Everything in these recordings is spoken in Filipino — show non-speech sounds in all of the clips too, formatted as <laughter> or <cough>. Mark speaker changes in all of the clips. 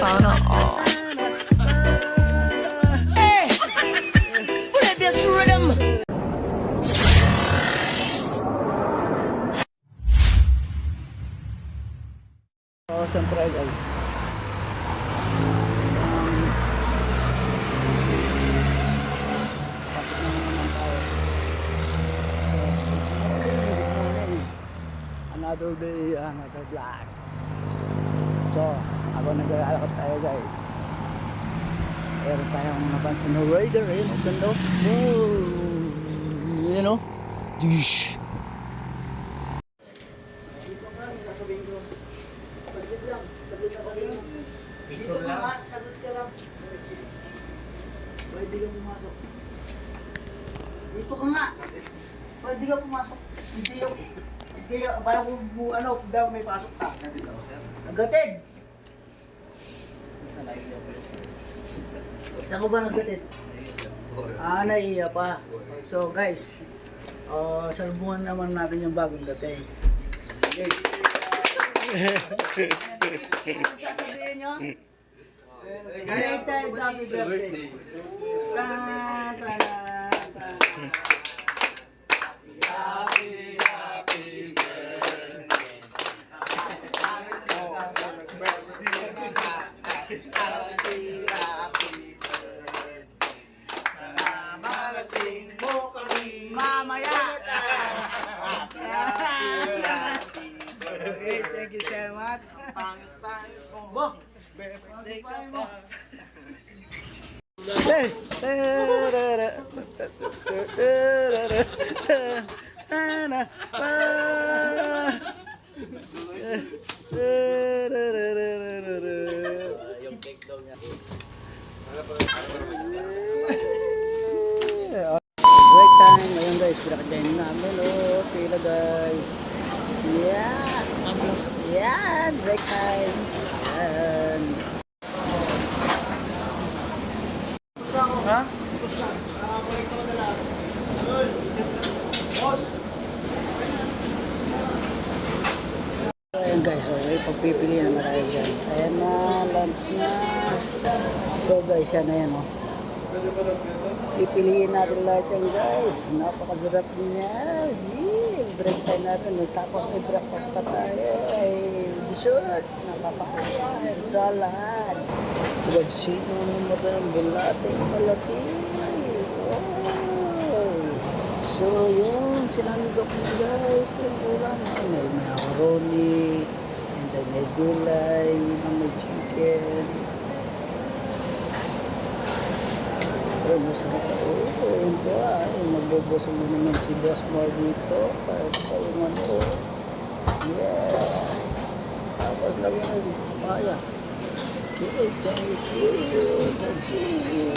Speaker 1: Sana all. Hey! Up your rhythm.
Speaker 2: Guys. Pasok na naman tayo. So, good morning. Another day, another vlog. So, ako nag-aalakot tayo guys. Meron tayong napansin na rider eh. Ang ganda. Oh, you know? Dish. Picture lang. Sagot ka lang. Pwede ka pumasok. Dito ka nga. Pwede ka pumasok. Hindi ka. Hindi ko bu- ano, daw may pasok ka. Nandito ako, sir. Nagatid. Sa live niya po yun, sir. Saan ko ba nagatid? Ah, naiiya pa. So guys, uh, salubungan naman natin yung bagong dating. Okay. Sasabihin nyo? Belated happy birthday. Ta ta ta ta. Mamaya! Okay, thank you so much. Bo, birthday ka pa. Hey! Break time. Ayun guys, pinakagayin namin. Oh, pila guys. Yeah. Yan, break time. Yan. Ha? Ayan guys, so may pagpipili na tayo dyan. Ayan na, lunch na. So guys, yan na yan oh. Ipiliin natin lahat yan guys. Napakasarap niya. Gee, break time natin. Tapos may breakfast pa tayo. Ay, dessert. Napapaya. And salad. Labsino ng bulate. Malaki. Oh. So, yun. Sinamig ako guys. Yung ulam. Ay, may macaroni. And then may gulay. May chicken. Pero masarap ako. Ayun ah. Ay, magbubusog na naman si Boss Mar dito. Kahit sa yung ano. Yeah. Tapos lagi ng kaya. Okay, thank you. That's it.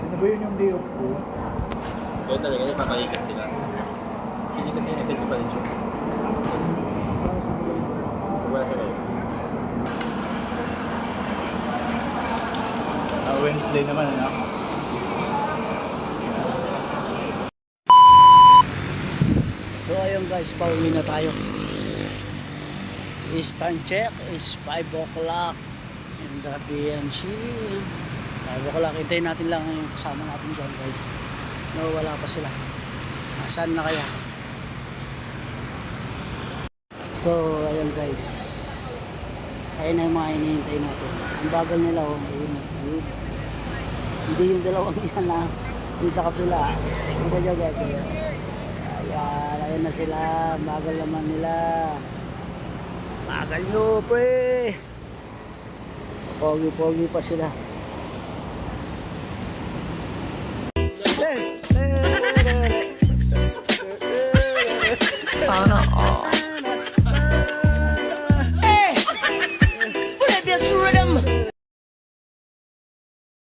Speaker 2: Sino ba yun yung day off ko?
Speaker 3: Kaya talaga, napapalikat sila. Hindi kasi ko pa rin siya. Wala ka kayo.
Speaker 2: Ah, Wednesday naman, ano? So ayun guys, pauwi na tayo. Is time check is 5 o'clock in the PMC. 5 o'clock, hintayin natin lang yung kasama natin dyan guys. No, wala pa sila. Nasaan na kaya? So, ayun guys. Ayun na yung mga hinihintay natin. Ang bagal nila, oh. Ayun, ayun. Hindi yung dalawang <laughs> yan na yung sa kapila. Kita nyo guys. Ayan. Ayan, na sila. Bagal naman nila. Bagal nyo, pre. Pogi-pogi pa sila. 烦恼